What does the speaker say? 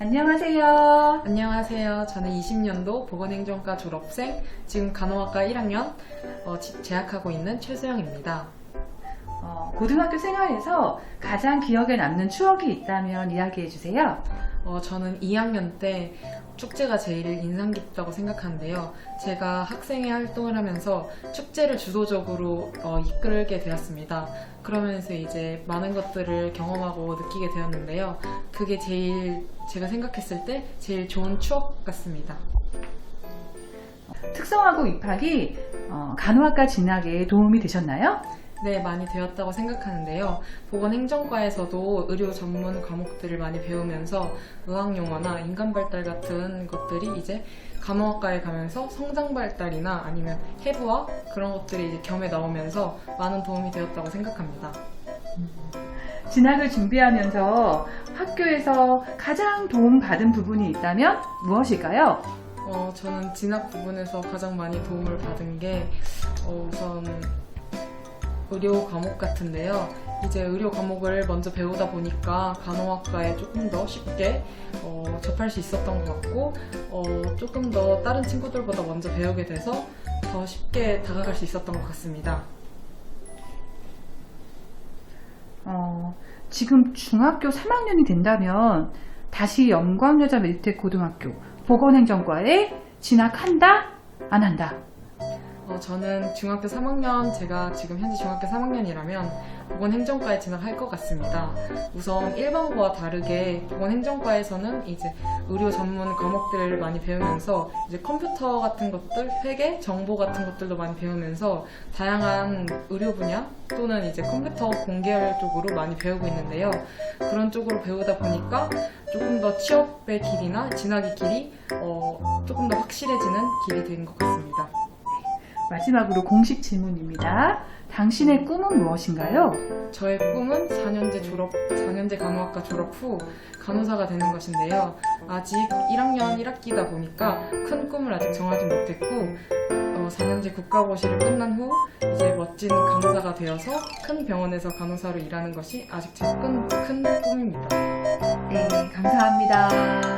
안녕하세요. 안녕하세요. 저는 20년도 보건행정과 졸업생, 지금 간호학과 1학년 어, 지- 재학하고 있는 최수영입니다. 어, 고등학교 생활에서 가장 기억에 남는 추억이 있다면 이야기해 주세요. 어, 저는 2학년 때 축제가 제일 인상 깊다고 생각하는데요. 제가 학생회 활동을 하면서 축제를 주도적으로 어, 이끌게 되었습니다. 그러면서 이제 많은 것들을 경험하고 느끼게 되었는데요. 그게 제일 제가 생각했을 때 제일 좋은 추억 같습니다. 특성화고 입학이 어, 간호학과 진학에 도움이 되셨나요? 네, 많이 되었다고 생각하는데요. 보건행정과에서도 의료 전문 과목들을 많이 배우면서 의학용어나 인간발달 같은 것들이 이제 간호학과에 가면서 성장발달이나 아니면 해부학 그런 것들이 이제 겸해 나오면서 많은 도움이 되었다고 생각합니다. 진학을 준비하면서 학교에서 가장 도움받은 부분이 있다면 무엇일까요? 어, 저는 진학 부분에서 가장 많이 도움을 받은 게 어, 우선 의료 과목 같은데요. 이제 의료 과목을 먼저 배우다 보니까 간호학과에 조금 더 쉽게 어, 접할 수 있었던 것 같고 어, 조금 더 다른 친구들보다 먼저 배우게 돼서 더 쉽게 다가갈 수 있었던 것 같습니다. 어, 지금 중학교 3학년이 된다면 다시 영광여자 메디텍 고등학교 보건행정과에 진학한다? 안 한다? 어, 저는 중학교 3학년, 제가 지금 현재 중학교 3학년이라면 보건행정과에 진학할 것 같습니다. 우선 일반고와 다르게 보건행정과에서는 이제 의료 전문 과목들을 많이 배우면서 이제 컴퓨터 같은 것들, 회계, 정보 같은 것들도 많이 배우면서 다양한 의료 분야 또는 이제 컴퓨터 공계열 쪽으로 많이 배우고 있는데요. 그런 쪽으로 배우다 보니까 조금 더 취업의 길이나 진학의 길이 어, 조금 더 확실해지는 길이 된 것 같습니다. 마지막으로 공식 질문입니다. 당신의 꿈은 무엇인가요? 저의 꿈은 4년제 졸업, 4년제 간호학과 졸업 후 간호사가 되는 것인데요. 아직 1학년 1학기다 보니까 큰 꿈을 아직 정하지 못했고, 어, 4년제 국가고시를 끝난 후 이제 멋진 간호사가 되어서 큰 병원에서 간호사로 일하는 것이 아직 제 큰, 큰 꿈입니다. 네, 감사합니다.